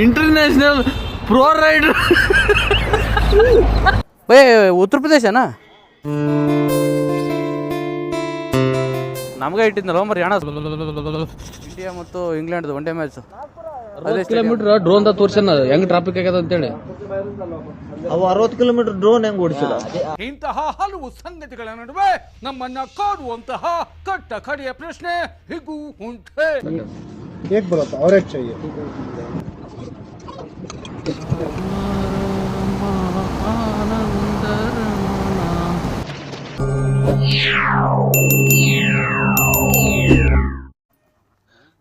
International pro rider ಬೇ ಉತ್ತರ ಪ್ರದೇಶನಾ ನಮಗೆ ಇಟ್ಟಿದ್ನಲ್ಲ ಮರಿ ಅಣ್ಣ ಇಂಡಿಯಾ ಮತ್ತು ಇಂಗ್ಲೆಂಡ್ ಒನ್ ಡೇ ಮ್ಯಾಚ್ ಅದೇ ಕಿಲೋಮೀಟರ್ ಡ್ರೋನ್ ದ ತೋರ್ಸನ ಹೆಂಗ್ ಟ್ರಾಫಿಕ್ ಆಗ್ಯದ ಅಂತೇಳಿ ಅವು ಅರವತ್ತು ಕಿಲೋಮೀಟರ್ ಡ್ರೋನ್ ಹೆಂಗ್ ಓಡಿಸಿಲ್ಲ ಇಂತಹ ಹಲವು ಸಂಗತಿಗಳ ನಡುವೆ ನಮ್ಮನ್ನ ಕಾಡುವಂತಹ ಕಟ್ಟ ಕಡೆಯ ಪ್ರಶ್ನೆ ಹೀಗೂ ಉಂಟೆ एक बोला था और ಓಕೆ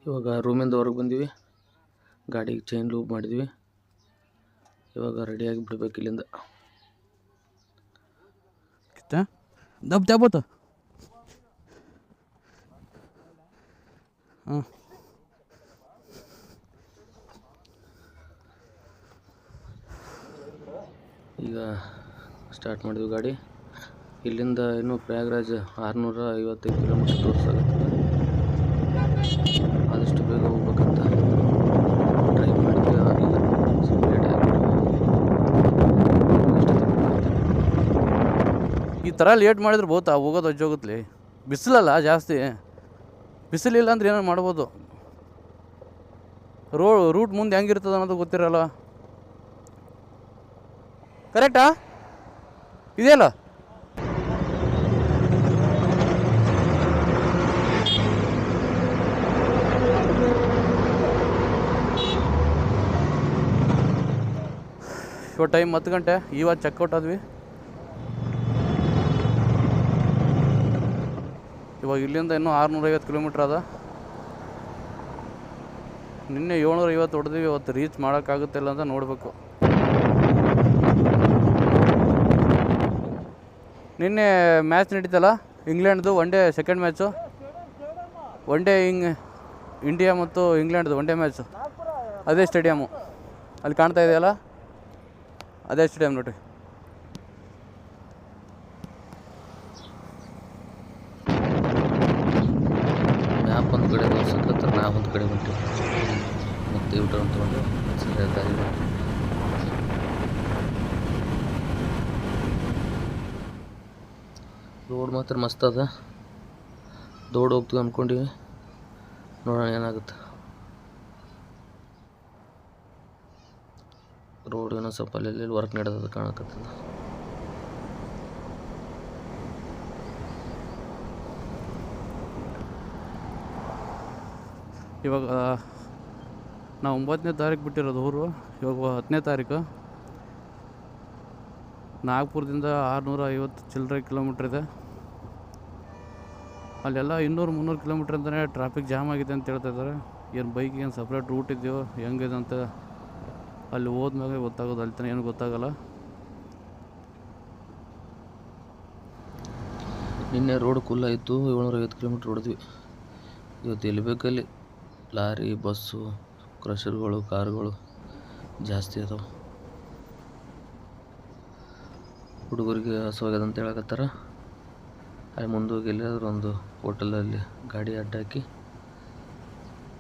ಇವಾಗ ರೂಮಿಂದ ಹೊರಗೆ ಬಂದೀವಿ. ಗಾಡಿಗೆ ಚೈನ್ ಲೂಪ್ ಮಾಡಿದ್ವಿ. ಇವಾಗ ರೆಡಿಯಾಗಿ ಬಿಡ್ಬೇಕು ಇಲ್ಲಿಂದ. ದಬ್ ದಬ್ಬತ್ತ ಹಾಂ ಈಗ ಸ್ಟಾರ್ಟ್ ಮಾಡಿದ್ವಿ ಗಾಡಿ. ಇಲ್ಲಿಂದ ಇನ್ನೂ ಪ್ರಯಾಗ್ರಾಜ್ ಆರುನೂರ ಐವತ್ತೈದು ಕಿಲೋಮೀಟರ್ ತೋರಿಸಾಗುತ್ತೆ. ಆದಷ್ಟು ಬೇಗ ಹೋಗ್ಬೇಕಂತ ಟ್ರೈ ಮಾಡಿದ್ವಿ ಸ್ವಲ್ಪ ಈ ಥರ ಲೇಟ್ ಮಾಡಿದ್ರೆ ಬಹುತ ಹೋಗೋದು ಅಜ್ಜೋಗುತ್ತಲಿ ಬಿಸಿಲಲ್ಲ ಜಾಸ್ತಿ. ಬಿಸಿಲಿಲ್ಲ ಅಂದ್ರೆ ಏನೋ ಮಾಡ್ಬೋದು? ರೋ ರೂಟ್ ಮುಂದೆ ಹೆಂಗಿರ್ತದೆ ಅನ್ನೋದು ಗೊತ್ತಿರಲ್ಲ. ಕರೆಕ್ಟಾ? ಇದೆಯಲ್ಲ ಇವ ಟೈಮ್ ಹತ್ತು ಗಂಟೆ ಇವತ್ತು ಚೆಕ್ಔಟ್ ಆದ್ವಿ. ಇವಾಗ ಇಲ್ಲಿಂದ ಇನ್ನೂ ಆರುನೂರೈವತ್ತು ಕಿಲೋಮೀಟ್ರ್ ಅದ. ನಿನ್ನೆ ಏಳ್ನೂರ ಐವತ್ತು ಹೊಡೆದಿವಿ ಇವತ್ತು ರೀಚ್ ಮಾಡೋಕ್ಕಾಗುತ್ತಿಲ್ಲ ಅಂತ ನೋಡಬೇಕು. ನಿನ್ನೆ ಮ್ಯಾಚ್ ನಡೀತಲ್ಲ, ಇಂಗ್ಲೆಂಡ್ದು one day second match one day ಇಂಗ್ India ಮತ್ತು ಇಂಗ್ಲೆಂಡ್ದು ಒನ್ ಡೇ ಮ್ಯಾಚು ಅದೇ ಸ್ಟೇಡಿಯಮ್ಮು ಅಲ್ಲಿ ಕಾಣ್ತಾ ಇದೆಯಲ್ಲ? ಅದೇ ಸ್ಟೇಡಿಯಮ್ ನೋಡ್ರಿ ಮ್ಯಾಪ್ ಒಂದು ಕಡೆ ತೋರ್ಸಕ್ಕೆ ನಾವು ಒಂದು ಕಡೆ ಹೊಂಟಿವಿ ಮತ್ತೆ ಯೂ ಟರ್ನ್ ತೊಗೊಂಡು ಸರಿ ದಾರಿ ರೋಡ್ ಮಾತ್ರ ಮಸ್ತ್ ಅದ. ದೋಡ್ ಹೋಗ್ತೀವಿ ಅಂದ್ಕೊಂಡಿವಿ ನೋಡೋಣ ಏನಾಗುತ್ತೆ. ರೋಡ್ ಏನೋ ಸ್ವಲ್ಪ ಅಲ್ಲಿ ವರ್ಕ್ ನಡೆದ ಕಾಣಕತ್ತದ. ಇವಾಗ, ನಾವು ಒಂಬತ್ತನೇ ತಾರೀಕು ಬಿಟ್ಟಿರೋದು ಊರು. ಇವಾಗ ಹತ್ತನೇ ತಾರೀಕು. ನಾಗ್ಪುರದಿಂದ ಆರುನೂರ ಐವತ್ತು ಚಿಲ್ಲರೆ ಕಿಲೋಮೀಟ್ರ್ ಇದೆ. ಅಲ್ಲೆಲ್ಲ ಇನ್ನೂರು ಮುನ್ನೂರು ಕಿಲೋಮೀಟ್ರ್ ಅಂತಲೇ ಟ್ರಾಫಿಕ್ ಜಾಮ್ ಆಗಿದೆ ಅಂತ ಹೇಳ್ತಾ ಇದ್ದಾರೆ. ಏನು ಬೈಕಿಗೆ ಏನು ಸಪ್ರೇಟ್ ರೂಟ್ ಇದೆಯೋ, ಹೆಂಗಿದೆ ಅಂತ ಅಲ್ಲಿ ಹೋದ್ಮೇಲೆ ಗೊತ್ತಾಗೋದು, ಅಲ್ಲಿ ತನಕ ಏನು ಗೊತ್ತಾಗಲ್ಲ. ನಿನ್ನೆ ರೋಡ್ ಕುಲ್ಲ ಇತ್ತು ಏಳ್ನೂರ ಐವತ್ತು ಕಿಲೋಮೀಟ್ರ್ ಹೊಡೆದ್ವಿ. ಇವತ್ತು ಎಲ್ಲಿ ಬೇಕಲ್ಲಿ ಲಾರಿ ಬಸ್ಸು ಕ್ರಷರ್ಗಳು ಕಾರುಗಳು ಜಾಸ್ತಿ ಅದಾವೆ. ಹುಡುಗರಿಗೆ ಹಸುವಾಗ್ಯದಂತ ಹೇಳಕತ್ತಾರ. ಅಲ್ಲಿ ಮುಂದೆ ಹೋಗಿ ಎಲ್ಲಿಯಾದ್ರೂ ಒಂದು ಹೋಟೆಲಲ್ಲಿ ಗಾಡಿ ಅಡ್ಡಾಕಿ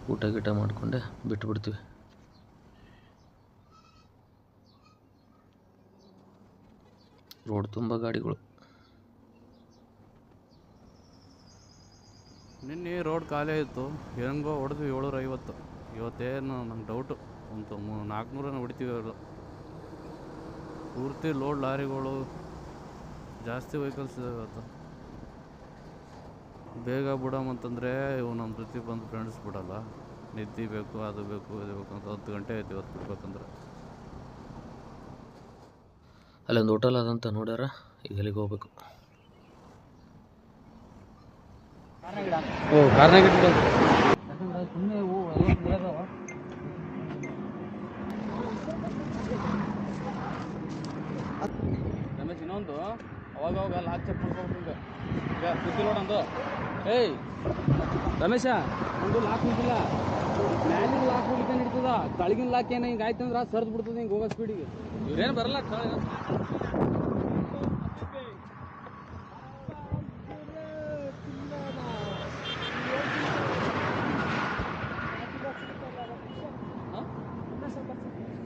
ಊಟ ಗೀಟ ಮಾಡಿಕೊಂಡೆ ಬಿಟ್ಬಿಡ್ತೀವಿ. ರೋಡ್ ತುಂಬ ಗಾಡಿಗಳು. ನಿನ್ನೆ ರೋಡ್ ಖಾಲಿ ಇತ್ತು ಹೆಂಗೋ ಹೊಡೆದ್ವಿ ಏಳ್ನೂರ ಐವತ್ತು ಇವತ್ತೇನು ನಮ್ಮ ಡೌಟು ಒಂದು ಮೂ ಹೊಡಿತೀವಿ ಅವರು. ಪೂರ್ತಿ ಲೋಡ್ ಲಾರಿಗಳು, ಜಾಸ್ತಿ ವೆಹಿಕಲ್ಸ್ ಇವತ್ತು. ಬೇಗ ಬಿಡಮಂತಂದರೆ ಇವು ನಮ್ಮ ಜೊತೆ ಬಂದು ಫ್ರೆಂಡ್ಸ್ ಬಿಡಲ್ಲ. ನಿದ್ದೆ ಬೇಕು ಅದು ಬೇಕು ಇದು ಬೇಕು ಅಂತ ಹತ್ತು ಗಂಟೆ ಆಯ್ತು ಇವತ್ತು ಬಿಡ್ಬೇಕಂದ್ರೆ. ಅಲ್ಲೊಂದು ಹೋಟೆಲ್ ಅದಂತ ನೋಡ್ಯಾರ ಈಗ ಅಲ್ಲಿಗೆ ಹೋಗ್ಬೇಕು? ಓ ಕಾರ್ನಾಗ ರಮೇಶ್ ಇನ್ನೊಂದು ನೋಡಂದು. ರಮೇಶ ಒಂದು ಲಾಕ್ ಹೋಗಿಲ್ಲ. ಮ್ಯಾಲಿನ ಲಾಕ್ ಹೋಗ್ಲಿಕ್ಕೆ ಇರ್ತದ ತಳಗಿನ ಲಾಕ್ ಏನು ಹಿಂಗೆ ಆಯ್ತು ಅಂದ್ರೆ ಸರ್ದು ಬಿಡ್ತದೆ ಹಿಂಗೆ ಹೋಗೋ ಸ್ಪೀಡಿಗೆ ಇವ್ರೇನು ಬರಲ್ಲ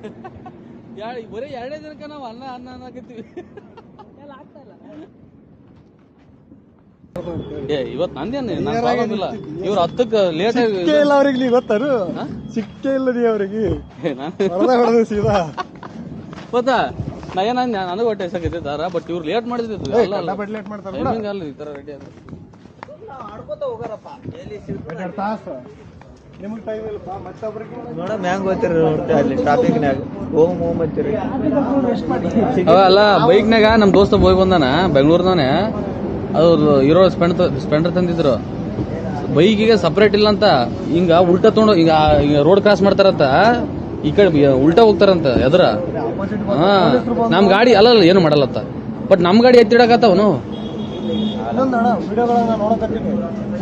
ಬರೀ ಎರಡೇ ದಿನಕ್ಕೆ ನಾವು ಅನ್ನ ಅನ್ನ ಅನ್ನಕತ್ತೀವಿ ಏ ಇವತ್ತು ನಂದೇನೆ ನಾನು ಪ್ರಾಬ್ಲಮ್ ಇಲ್ಲ ಇವ್ರು ಹತ್ತಕ್ಕೆ ಲೇಟ್ ಆಗಿ ಸಿಕ್ಕೇ ಇಲ್ಲ ಅವ್ರಿಗೆ ನೀ ಗೊತ್ತಾರು ಸಿಕ್ಕೇ ಇಲ್ಲ ನೀ ಅವ್ರಿಗೆ ಹೊಡೆದ ಹೊಡೆದು ಸೀದಾ. ಗೊತ್ತಾ ನಾ ಏನ ನನಗೆ ಹೊಟ್ಟೆ ಸಾಕೈತಿದ್ದಾರ ಬಟ್ ಇವ್ರು ಲೇಟ್ ಮಾಡಿದ್ರು ಎಲ್ಲ ಲೇಟ್ ಮಾಡ್ತಾರೆ ಟೈಮಿಂಗ್ ಅಲ್ಲ ಈ ತರ ರೆಡಿ ಆದ್ರೆ. ತಾಸು. ನಿಮ್ಗೆ ಟೈಮ್ ಇಲ್ಲಪ್ಪ ಮತ್ತೊಬ್ರಿಗೆ ನೋಡ ಹೆಂಗ್ ಹೋಗ್ತೀರಿ ನೋಡ್ರಿ ಅಲ್ಲಿ ಟ್ರಾಫಿಕ್ನ್ಯಾಗ ಅಲ್ಲ ಬೈಕ್ನಾಗ ನಮ್ಮ ದೋಸ್ತ ಹೋಗಿ ಬಂದಾನ ಬೆಂಗಳೂರ್ದಾನೆ ಅದು ಇರೋ ಸ್ಪೆಂಡ್ ಸ್ಪೆಂಡರ್ ತಂದಿದ್ರು. ಬೈಕಿಗೆ ಸಪ್ರೇಟ್ ಇಲ್ಲ ಅಂತ ಹಿಂಗ ಉಲ್ಟಾ ತೊಗೊಂಡು ಈಗ ರೋಡ್ ಕ್ರಾಸ್ ಮಾಡ್ತಾರಂತ ಈ ಕಡೆ ಉಲ್ಟಾ ಹೋಗ್ತಾರಂತ ಎದ್ರ. ಹಾ ನಮ್ ಗಾಡಿ ಅಲ್ಲ ಅಲ್ಲ ಏನು ಮಾಡಲ್ಲತ್ತ ಬಟ್ ನಮ್ ಗಾಡಿ ಎತ್ತಿಡಕತ್ತವನು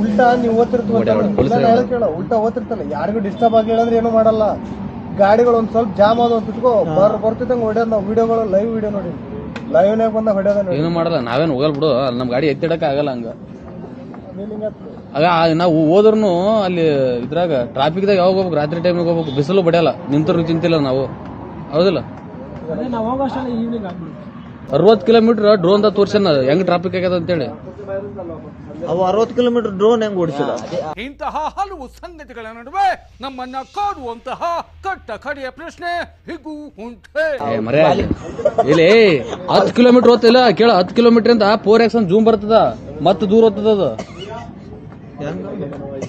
ಉಲ್ಟಾ ನೀವು ಓದ್ತಿರ್ತೀವಿ ಕೇಳ. ಉಲ್ಟಾ ಓದ್ತಿರ್ತಲ್ಲ ಯಾರಿಗೂ ಡಿಸ್ಟರ್ಬ್ ಆಗಿಲ್ಲ ಅಂದ್ರೆ ಏನು ಮಾಡಲ್ಲ. ಗಾಡಿಗಳು ಒಂದ್ ಸ್ವಲ್ಪ ಜಾಮ್ ಆದ ಅಂತ ಬರ್ ಬರ್ತಿದ್ದಂಗೆ ಹೊಡ್ಯೋದು ನಾವು ವಿಡಿಯೋಗಳು ಲೈವ್ ವಿಡಿಯೋ ನೋಡಿ ಲೈವ್ನಾಗ ಬಂದ ಹೊಡ್ಯೋದ ನೋಡಿ ಏನು ಮಾಡಲ್ಲ ನಾವೇನು ಹೋಗಲ್ ಬಿಡು ಅಲ್ಲಿ ನಮ್ ಗಾಡಿ ಎತ್ತಿಡಕ್ ಆಗಲ್ಲ ಹಂಗ. ಆಗ ನಾವು ಹೋದ್ರೂ ಅಲ್ಲಿ ಇದ್ರಾಗ ಟ್ರಾಫಿಕ್ದಾಗ ಯಾವಾಗ ಹೋಗ್ಬೇಕು ರಾತ್ರಿ ಟೈಮ್ನಾಗ ಹೋಗ್ಬೇಕು ಬಿಸಿಲು ಬಡಿಯಲ್ಲ ನಿಂತರು ಚಿಂತಿಲ್ಲ ನಾವು. ಹೌದಿಲ್ಲ? ಅರವತ್ತು ಕಿಲೋಮೀಟರ್ ಡ್ರೋನ್ ತೋರ್ಸನ ಹೆಂಗ್ ಟ್ರಾಫಿಕ್ ಆಗ್ಯದ ಅಂತೇಳಿ. ಅವು ಅರವತ್ತು ಕಿಲೋಮೀಟರ್ ಡ್ರೋನ್ ಹೆಂಗ್ ಓಡಿಸಿದ? ಇಂತಹ ಹಲವು ಸಂಗತಿಗಳ ನಡುವೆ ನಮ್ಮನ್ನ ಕಾಡುವಂತಹ ಕಟ್ಟ ಕಡೆಯ ಪ್ರಶ್ನೆ ಹಿಗೂ ಉಂಟೆ. ಏ ಮರ್ಯಾ ಇಲ್ಲಿ ಹತ್ತು ಕಿಲೋಮೀಟರ್ ಓದ್ತಿಲ್ಲ ಕೇಳ ಹತ್ತು ಕಿಲೋಮೀಟರ್ ಅಂತ ಫೋರ್ ಎಕ್ಸ್ ಜೂಮ್ ಬರ್ತದ ಮತ್ತೆ ದೂರ ಓದ್ತದ ಅದು.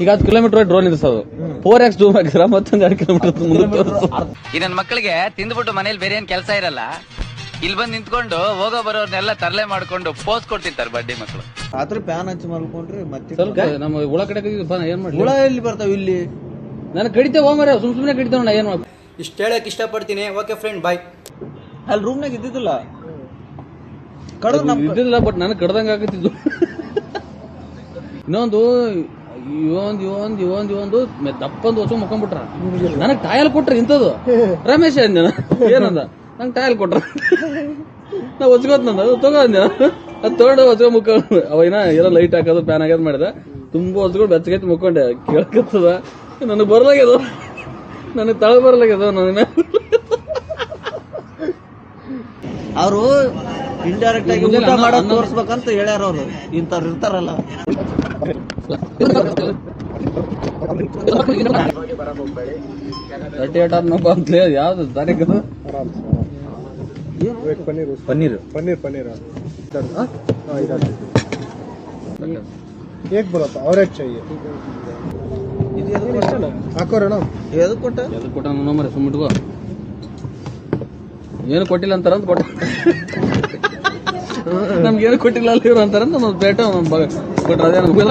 ಈಗ ಹತ್ತು ಕಿಲೋಮೀಟರ್ ಡ್ರೋನ್ ನಿಲ್ಸೋದು ಫೋರ್ ಎಕ್ಸ್ ಜೂಮ್ ಹಾಕಿದ್ರ ಮತ್ತೊಂದು ಎರಡು ಕಿಲೋಮೀಟರ್ ಇದನ್ನ ಮಕ್ಕಳಿಗೆ ತಿಂದ್ಬಿಟ್ಟು ಮನೇಲಿ ಬೇರೆ ಏನ್ ಕೆಲಸ ಇರಲ್ಲ? ಇಲ್ಲಿ ಬಂದು ನಿಂತ್ಕೊಂಡು ಹೋಗೋ ಬರೋರ್ನೆಲ್ಲ ತರಲೆ ಮಾಡ್ಕೊಂಡು ಪೋಸ್ ಕೊಡ್ತಿರ್ತಾರೆ ಬಡ್ಡಿ ಮಕ್ಕಳು ರಾತ್ರಿ ಫ್ಯಾನ್ ಹಚ್ಚಿ ಮಲ್ಕೊಂಡ್ರಿ ಮತ್ತೆ ಸ್ವಲ್ಪ ನಮ್ಮ ಹುಳ ಕಡೆ ಏನ್ ಮಾಡಿ ಹುಳ ಎಲ್ಲಿ ಬರ್ತಾವ ಇಲ್ಲಿ? ನಾನು ಕಡಿತೆ ಹೋಮರೆ ಸುಮ್ ಸುಮ್ಮನೆ ಕಡಿತ ನಾ ಏನ್ ಮಾಡ್ಬೇಕು? ಇಷ್ಟ ಹೇಳಕ್ ಇಷ್ಟಪಡ್ತೀನಿ. ಓಕೆ ಫ್ರೆಂಡ್ ಬಾಯ್ ಅಲ್ಲಿ ರೂಮ್ನಾಗ ಇದ್ದಿದ್ದಿಲ್ಲ? ಕಡದ್ ನಮ್ ಇದ್ದಿಲ್ಲ ಬಟ್ ನನಗೆ ಕಡ್ದಂಗ ಆಗತ್ತಿದ್ದು ಇನ್ನೊಂದು ಇವೊಂದ್ ಇವೊಂದ್ ಇವೊಂದ್ ಇವೊಂದು ದಪ್ಪಂದು ಹೊಸ ಮುಖಂಬಿಟ್ರ ನನಗ್ ಟಾಯಲ್ ಕೊಟ್ರಿ ಇಂಥದ್ದು. ರಮೇಶ್ ಅಂದ ಏನಂದ? ನಂಗೆ ಟಾಯಲ್ ಕೊಟ್ರ. ನಾ ಹೊಚ್ಕೋತ್ ನಂದ ಅದು ತಗೋ ಅಂದ. ಅದು ತಗೊಂಡು ಹೊಚ್ಕೊ ಮುಕ್ಕ ಅವ ಎಲ್ಲ ಏನೋ ಲೈಟ್ ಹಾಕೋದು ಫ್ಯಾನ್ ಹಾಕೋದು ಮಾಡಿದ. ತುಂಬಾ ಒಚ್ಕೊಂಡು ಬೆಚ್ಚಗೈತಿ ಮುಕ್ಕೊಂಡೆ. ಕೇಳ್ಕತ್ತದ. ನನಗೆ ಬರ್ಲಾಗ್ಯದ. ನನಗೆ ತಳ ಬರ್ಲಾಗ್ಯದ ನನ್ನ ಅವರು ಇಂಡೈರೆಕ್ಟ್ ಆಗಿ ಊಟ ಮಾಡೋದು ತೋರಿಸ್ಬೇಕಂತ ಹೇಳ್ಯಾರ ಅವರು. ಇಂಥವ್ರು ಇರ್ತಾರಲ್ಲ. ತರ್ಟಿ ಏಟ್ ಆದ್ನಪ್ಪ ಅಂತ ಯಾವ್ದು ತಾರೀಕು? ಪನ್ನೀರ್. ಪನ್ನೀರ್. ಪನ್ನೀರ್ ಪನ್ನೀರ್ ಹೇಗೆ ಬರುತ್ತಾ ಕೊಟ್ಟ? ಕೊಟ್ಟ ಏನು ಕೊಟ್ಟಿಲ್ಲ ಅಂತಾರ ಅಂತ ಕೊಟ್ಟ. ನಮ್ಗೆ ಏನು ಕೊಟ್ಟಿಲ್ಲ ಅಲ್ಲಿ ಇವ್ರು ಅಂತಾರ ನಮ್ಮ ಬೇಟ ಕೊಟ್ರ ಅದೇ ನಮ್ಗೆ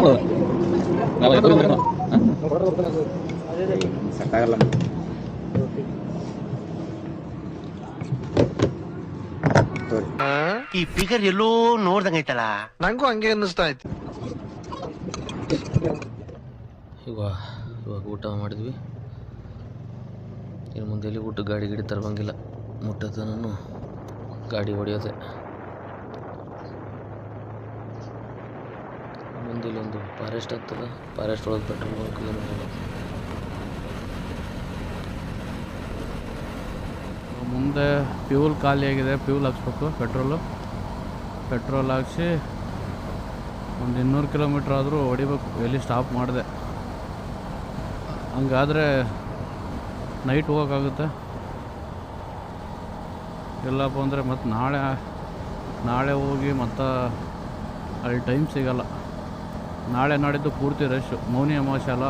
ಈ ಫಿಗರ್ ಎಲ್ಲೋ ನೋಡ್ದಂಗೈತಲ್ಲ ನಂಗೂ ಹಂಗೆ ಅನ್ನಿಸ್ತಾ ಇತ್ತು. ಇವಾಗ ಇವಾಗ ಊಟ ಮಾಡಿದ್ವಿ. ಇನ್ನು ಮುಂದೆ ಎಲ್ಲಿ ಊಟ ಗಾಡಿ ಗಿಡಿ ತರಬಂಗಿಲ್ಲ. ಮುಟ್ಟತನೂ ಗಾಡಿ ಹೊಡೆಯೋದೆ. ಮುಂದೆ ಇಲ್ಲೊಂದು ಫಾರೆಸ್ಟ್ ಆಗ್ತದೆ ಫಾರೆಸ್ಟ್ ಒಳಗೆ ಪೆಟ್ರೋಲ್ ಬಂಕ್. ಮುಂದೆ ಫ್ಯೂಲ್ ಖಾಲಿ ಆಗಿದೆ. ಫ್ಯೂಲ್ ಹಾಕ್ಸ್ಬೇಕು ಪೆಟ್ರೋಲು ಪೆಟ್ರೋಲ್ ಹಾಕ್ಸಿ ಒಂದು ಇನ್ನೂರು ಕಿಲೋಮೀಟ್ರ್ ಆದರೂ ಹೊಡಿಬೇಕು. ಎಲ್ಲಿ ಸ್ಟಾಪ್ ಮಾಡಿದೆ. ಹಂಗಾದರೆ ನೈಟ್ ಹೋಗೋಕ್ಕಾಗುತ್ತೆ. ಇಲ್ಲಪ್ಪ ಅಂದರೆ ಮತ್ತು ನಾಳೆ ನಾಳೆ ಹೋಗಿ ಮತ್ತು ಅಲ್ಲಿ ಟೈಮ್ ಸಿಗಲ್ಲ. ನಾಳೆ ನಾಡಿದ್ದು ಪೂರ್ತಿ ರಶ್ ಮೌನಿ ಅಮಾವಾಸ್ಯೆ ಅಲ್ಲ.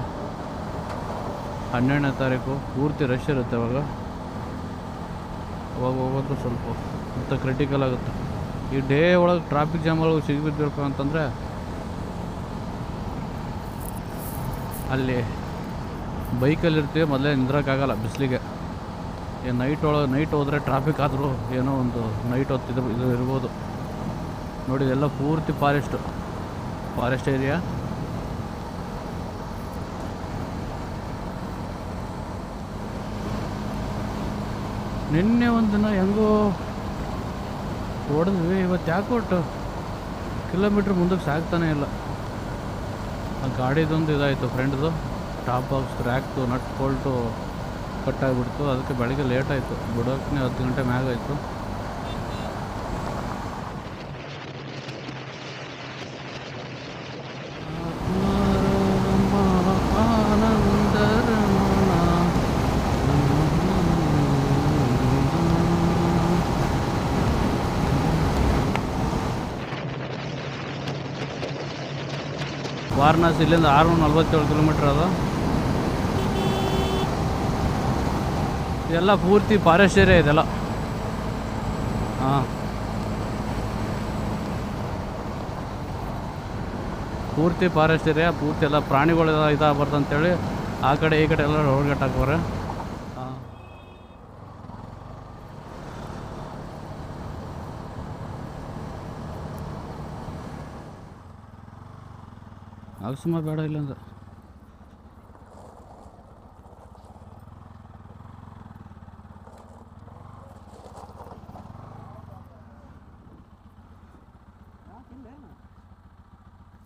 ಹನ್ನೆರಡನೇ ತಾರೀಕು ಪೂರ್ತಿ ರಶ್ ಇರುತ್ತೆ ಅವಾಗ ಅವಾಗ ಹೋಗೋದು ಸ್ವಲ್ಪ ಮತ್ತು ಕ್ರಿಟಿಕಲ್ ಆಗುತ್ತೆ. ಈ ಡೇ ಒಳಗೆ ಟ್ರಾಫಿಕ್ ಜಾಮ್ಗಳು ಒಳಗೆ ಸಿಗಿಬಿದ್ದಿರಪ್ಪ ಅಂತಂದರೆ ಅಲ್ಲಿ ಬೈಕಲ್ಲಿ ಇರ್ತೀವಿ, ಮೊದಲೇ ನಿಂದ್ರೋಕ್ಕಾಗಲ್ಲ ಬಿಸಿಲಿಗೆ. ಈ ನೈಟ್ ಒಳಗೆ ನೈಟ್ ಹೋದರೆ ಟ್ರಾಫಿಕ್ ಆದರೂ ಏನೋ ಒಂದು ನೈಟ್ ಹೊತ್ತಿದ್ರು ಇದು ಇರ್ಬೋದು. ನೋಡಿ, ಇದೆಲ್ಲ ಪೂರ್ತಿ ಫಾರೆಸ್ಟು ಫಾರೆಸ್ಟ್ ಏರಿಯಾ ನಿನ್ನೆ ಒಂದು ದಿನ ಹೆಂಗೋ ಹೊಡೆದ್ವಿ, ಇವತ್ತು ಯಾಕೆ ಒಟ್ಟು ಕಿಲೋಮೀಟ್ರ್ ಮುಂದಕ್ಕೆ ಸಾಕ್ತಾನೆ ಇಲ್ಲ. ಆ ಗಾಡಿದೊಂದು ಇದಾಯಿತು ಫ್ರೆಂಡ್ದು. ಟಾಪ್ ಬಾಕ್ಸ್ ರ್ಯಾಕ್ದು, ನಟ್ ಬೋಲ್ಟು ಕಟ್ಟಾಗಿಬಿಡ್ತು ಅದಕ್ಕೆ ಬೆಳಗ್ಗೆ ಲೇಟ್ ಆಯಿತು. ಬಿಡೋಕೆ ಹತ್ತು ಗಂಟೆ ಮ್ಯಾಗ ವಾರಣಾಸಿ ಇಲ್ಲಿಂದ ಆರುನೂರ ನಲ್ವತ್ತೇಳು ಕಿಲೋಮೀಟ್ರ್ ಅದ. ಇದೆಲ್ಲ ಪೂರ್ತಿ ಫಾರೆಸ್ಟ್ ಏರಿಯಾ ಇದೆಲ್ಲ. ಹಾಂ. ಪೂರ್ತಿ ಫಾರೆಸ್ಟ್ ಏರಿಯಾ ಪೂರ್ತಿ ಎಲ್ಲ ಪ್ರಾಣಿಗಳು ಇದಾಗಬಾರ್ದು ಅಂತೇಳಿ ಆ ಕಡೆ ಈ ಕಡೆ ಎಲ್ಲ ರೋಡ್ ಅಗಸುಮ ಬೇಡ ಇಲ್ಲಂದ್ರೆ.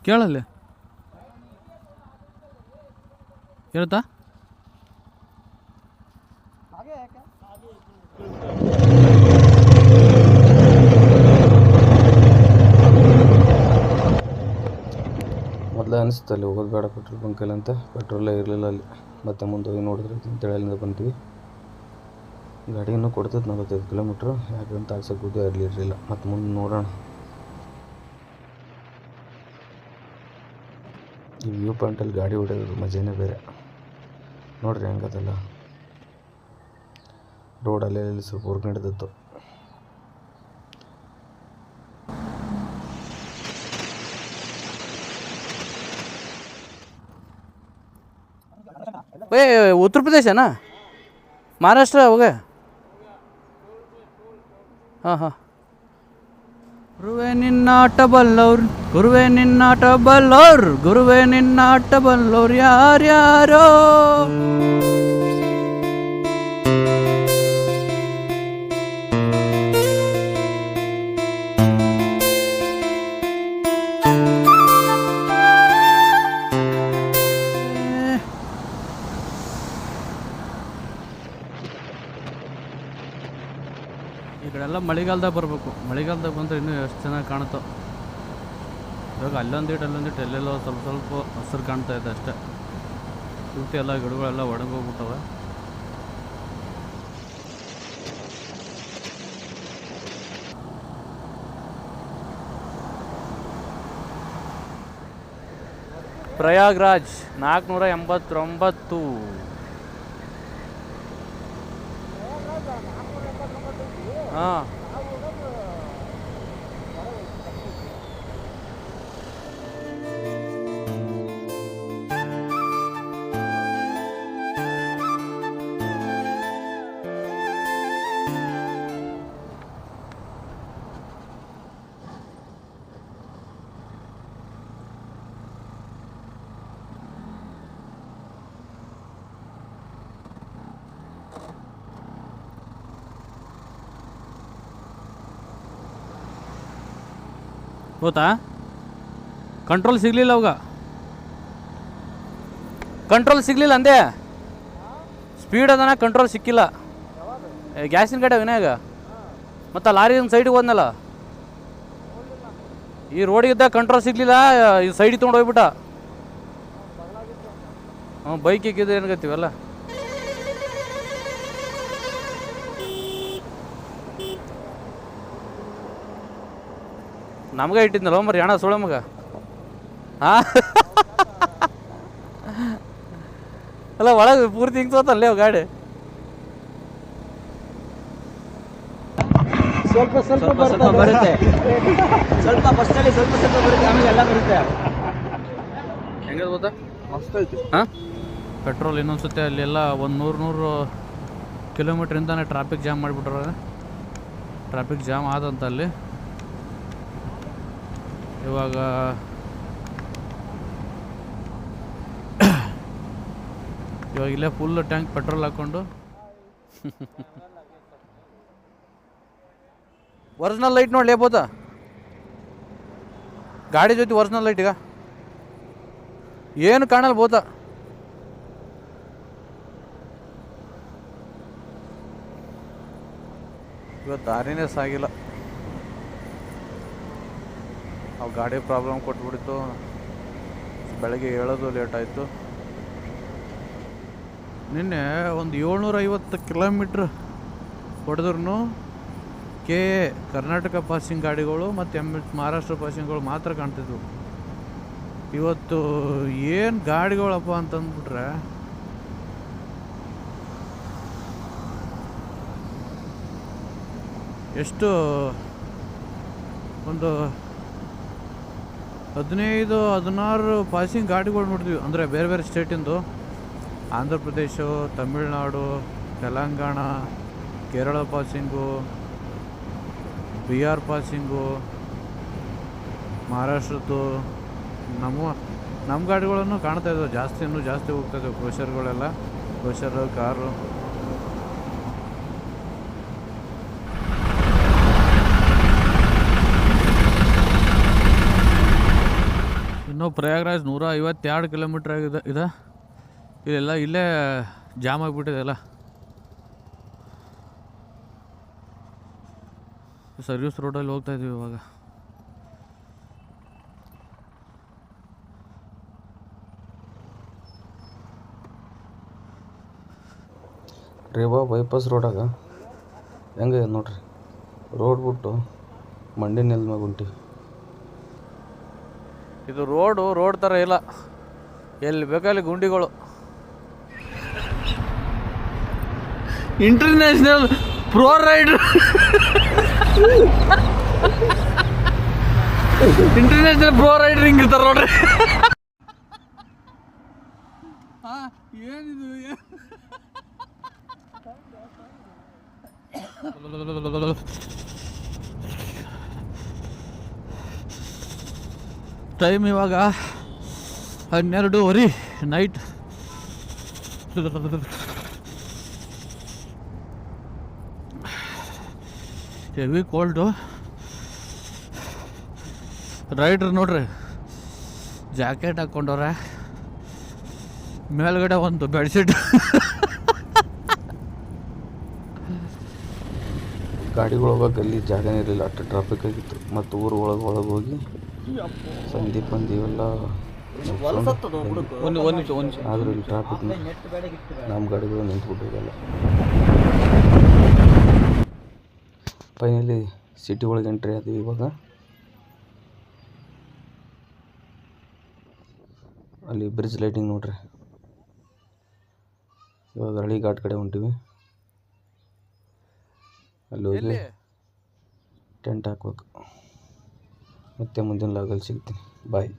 ಕೇಳಲ್ಲ. ಹೇಳ್ತಾ ಮೊದಲೇ ಅನಿಸ್ತು ಅಲ್ಲಿ ಹೋಗೋದು ಬೇಡ, ಪೆಟ್ರೋಲ್ ಬಂಕಲ್ಲಿ ಅಂತ. ಪೆಟ್ರೋಲೇ ಇರಲಿಲ್ಲ ಅಲ್ಲಿ. ಮತ್ತೆ ಮುಂದೆ ಹೋಗಿ ನೋಡಿದ್ರೆ ಅಂತೇಳಿ ಅಲ್ಲಿಂದ ಬಂದ್ವಿ. ಗಾಡಿ ಇನ್ನೂ ಕೊಡ್ತದೆ ನಲವತ್ತೈದು ಕಿಲೋಮೀಟ್ರ್. ಯಾಕಂತ ಹಾಕ್ಸೋಕೆ ಅಲ್ಲಿ ಇರಲಿಲ್ಲ. ಮತ್ತು ಮುಂದೆ ನೋಡೋಣ. ಈ ವ್ಯೂ ಪಾಯಿಂಟಲ್ಲಿ ಗಾಡಿ ಹೊಡೆಯೋದು ಮಜಾನೇ ಬೇರೆ. ನೋಡ್ರಿ ಹೆಂಗದಲ್ಲ. ರೋಡ್ ಅಲ್ಲೇ ಸ್ವಲ್ಪ ವರ್ಕ್ ಏ ಉತ್ತರ ಪ್ರದೇಶನಾ? ಮಹಾರಾಷ್ಟ್ರ ಹೋಗ. ಹಾಂ ಹಾಂ. ಗುರುವೆ ನಿನ್ನಾಟ ಬಲ್ಲವ್ರು ಗುರುವೆ ನಿನ್ನಾಟ ಬಲ್ಲವ್ರು ಗುರುವೆ ನಿನ್ನಾಟ ಬಲ್ಲವ್ರು ಯಾರ್ಯಾರೋ. ಮಳೆಗಾಲದಾಗ ಬರಬೇಕು. ಮಳೆಗಾಲದಾಗ ಬಂದರೆ ಇನ್ನೂ ಎಷ್ಟು ಚೆನ್ನಾಗಿ ಕಾಣುತ್ತೋ. ಇವಾಗ ಅಲ್ಲೊಂದಿಟ್ಟು ಅಲ್ಲೊಂದಿಟ್ಟು ಎಲ್ಲೆಲ್ಲೋ ಸ್ವಲ್ಪ ಸ್ವಲ್ಪ ಹಸಿರು ಕಾಣ್ತಾ ಇದೆ ಅಷ್ಟೇ. ಪೂರ್ತಿ ಎಲ್ಲ ಗಿಡಗಳೆಲ್ಲ ಒಣಗೋಗ್ಬಿಟ್ಟವೆ ಪ್ರಯಾಗ್ರಾಜ್ ನಾಲ್ಕುನೂರ ಎಂಬತ್ತೊಂಬತ್ತು. ಹಾಂ. ಗೊತ್ತಾ? ಕಂಟ್ರೋಲ್ ಸಿಗಲಿಲ್ಲ ಅವಾಗ. ಕಂಟ್ರೋಲ್ ಸಿಗಲಿಲ್ಲ ಅಂದೆ. ಸ್ಪೀಡ್ ಅದನ್ನ ಕಂಟ್ರೋಲ್ ಸಿಕ್ಕಿಲ್ಲ. ಗ್ಯಾಸಿನ ಕಡೆ ವಿನಾಯಾಗ ಮತ್ತು ಲಾರಿ ಸೈಡಿಗೆ ಹೋದ್ನಲ್ಲ? ಈ ರೋಡಿಗಿದ್ದ ಕಂಟ್ರೋಲ್ ಸಿಗಲಿಲ್ಲ, ಈ ಸೈಡಿಗೆ ತೊಗೊಂಡು ಹೋಗ್ಬಿಟ್ಟ. ಹ್ಞೂ ಬೈಕ್ ಏನು ಗೊತ್ತೀವಲ್ಲ ನಮ್ಗೆ ಇಟ್ಟಿದ್ನಲ್ಲ ಮರಿ ಅಣ್ಣ ಸುಳ ಮಗ. ಹಾಂ ಅಲ್ಲ ಒಳಗೆ ಪೂರ್ತಿ ಹಿಂಗೆ ತೋತಲ್ಲೇ ಅವ್ ಗಾಡಿ? ಸ್ವಲ್ಪ ಸ್ವಲ್ಪ ಸ್ವಲ್ಪ ಬರುತ್ತೆ. ಸ್ವಲ್ಪ ಫಸ್ಟಲ್ಲಿ ಸ್ವಲ್ಪ ಸ್ವಲ್ಪ ಬರುತ್ತೆ ಆಮೇಲೆ ಎಲ್ಲ ಬರುತ್ತೆ. ಹೆಂಗೆ ಗೊತ್ತಾ? ಹಾಂ ಪೆಟ್ರೋಲ್ ಇನ್ನೊಂದ್ಸತಿ ಅಲ್ಲೆಲ್ಲ ಒಂದು ನೂರು ನೂರು ಕಿಲೋಮೀಟ್ರಿಂದಾನೆ ಟ್ರಾಫಿಕ್ ಜಾಮ್ ಮಾಡಿಬಿಟ್ರೆ ಟ್ರಾಫಿಕ್ ಜಾಮ್ ಆದಂತ ಅಲ್ಲಿ. ಇವಾಗ ಇವಾಗ ಇಲ್ಲೇ ಫುಲ್ ಟ್ಯಾಂಕ್ ಪೆಟ್ರೋಲ್ ಹಾಕ್ಕೊಂಡು ಒರಿಜಿನಲ್ ಲೈಟ್ ನೋಡಿ ಲೇಬೋದ? ಗಾಡಿ ಜೊತೆ ಒರಿಜಿನಲ್ ಲೈಟ್ ಈಗ? ಏನು ಕಾಣಲ್ಲ ಬೋತ ಇವತ್ತು ದಾರಿನೇ ಸಾಗಿಲ್ಲ. ಅವು ಗಾಡಿ ಪ್ರಾಬ್ಲಮ್ ಕೊಟ್ಬಿಡ್ತು. ಬೆಳಗ್ಗೆ ಏಳೋದು ಲೇಟ್ ಆಯಿತು. ನಿನ್ನೆ ಒಂದು ಏಳ್ನೂರ ಐವತ್ತು ಕಿಲೋಮೀಟ್ರ್ ಹೊಡೆದ್ರೂ ಕೆ ಕರ್ನಾಟಕ ಪಾಸಿಂಗ್ ಗಾಡಿಗಳು ಮತ್ತು ಎಂ ಮಹಾರಾಷ್ಟ್ರ ಪಾಸಿಂಗ್ಗಳು ಮಾತ್ರ ಕಾಣ್ತಿದ್ವು. ಇವತ್ತು ಏನು ಗಾಡಿಗಳಪ್ಪ ಅಂತಂದ್ಬಿಟ್ರೆ ಎಷ್ಟು ಒಂದು ಹದಿನೈದು, ಹದಿನಾರು ಪಾಸಿಂಗ್ ಗಾಡಿಗಳು ನೋಡ್ತೀವಿ ಅಂದರೆ ಬೇರೆ ಬೇರೆ ಸ್ಟೇಟಿಂದು. ಆಂಧ್ರ ಪ್ರದೇಶ, ತಮಿಳ್ನಾಡು, ತೆಲಂಗಾಣ, ಕೇರಳ ಪಾಸಿಂಗು, ಬಿಹಾರ್ ಪಾಸಿಂಗು, ಮಹಾರಾಷ್ಟ್ರದ್ದು ನಮ್ಮ ನಮ್ಮ ಗಾಡಿಗಳನ್ನು ಕಾಣ್ತಾ ಇದ್ದಾವೆ. ಜಾಸ್ತಿ ಇನ್ನೂ ಜಾಸ್ತಿ ಹೋಗ್ತಾ ಇದ್ದಾವೆ. ಕ್ರೋಷರ್ಗಳೆಲ್ಲ, ಕ್ರೋಷರು, ಕಾರು. ಇನ್ನು ಪ್ರಯಾಗ್ರಾಜ್ ನೂರ ಐವತ್ತೆರಡು ಕಿಲೋಮೀಟ್ರ್ ಆಗಿದೆ, ಇದೆ. ಇಲ್ಲೆಲ್ಲ ಇಲ್ಲೇ ಜಾಮ್ ಆಗಿಬಿಟ್ಟಿದೆ ಎಲ್ಲ. ಸರ್ವಿಸ್ ರೋಡಲ್ಲಿ ಹೋಗ್ತಾ ಇದ್ದೀವಿ ಇವಾಗ. ರೇವಾ ಬೈಪಾಸ್ ರೋಡಾಗ ಹೆಂಗೆ ನೋಡ್ರಿ? ರೋಡ್ ಬಿಟ್ಟು ಮಂಡಿ ನೆಲದ ಇದು ರೋಡು ರೋಡ್ ಥರ ಇಲ್ಲ. ಎಲ್ಲಿ ಬೇಕಲ್ಲಿ ಗುಂಡಿಗಳು. International pro rider international pro rider ಹಿಂಗಿರ್ತಾರೆ ನೋಡ್ರಿ. ಏನಿದು ಟೈಮ್ ಇವಾಗ ಹನ್ನೆರಡೂವರೆ ನೈಟ್. Heavy cold. ರೈಡ್ರ್ ನೋಡ್ರಿ, ಜಾಕೆಟ್ ಹಾಕ್ಕೊಂಡವ್ರೆ. ಮೇಲ್ಗಡೆ ಒಂದು ಬೆಡ್ಶೀಟ್. ಗಾಡಿಗಳು ಹೋಗಕ್ಕೆ ಅಲ್ಲಿ ಜಾಗನೇ ಇರಲಿಲ್ಲ, ಅಷ್ಟು ಟ್ರಾಫಿಕ್ ಆಗಿತ್ತು. ಮತ್ತು ಊರು ಒಳಗೆ ಒಳಗೆ ಹೋಗಿ ಸಂಧಿ ಪಂದಿ ಇವೆಲ್ಲ ಒಂದು ಒಂದು ನಿಮಿಷ ಒಂದು ಆದರೂ ಇಲ್ಲಿ ಟ್ರಾಫಿಕ್ ನಮ್ಮ ಗಾಡಿಗಳು ನಿಂತ್ಬಿಟ್ಟಿರಲ್ಲ ಫೈನಲಿ ಸಿಟಿ ಒಳಗೆ ಎಂಟ್ರಿ ಆದ್ವಿ ಇವಾಗ. ಅಲ್ಲಿ ಬ್ರಿಡ್ಜ್ ಲೈಟಿಂಗ್ ನೋಡ್ರಿ. ಇವಾಗ ಹಳ್ಳಿ ಘಾಟ್ ಕಡೆ ಹೊಂಟಿವಿ. ಅಲ್ಲಿ ಹೋಗಿ ಟೆಂಟ್ ಹಾಕ್ಬೇಕು. No i'm not going to bye.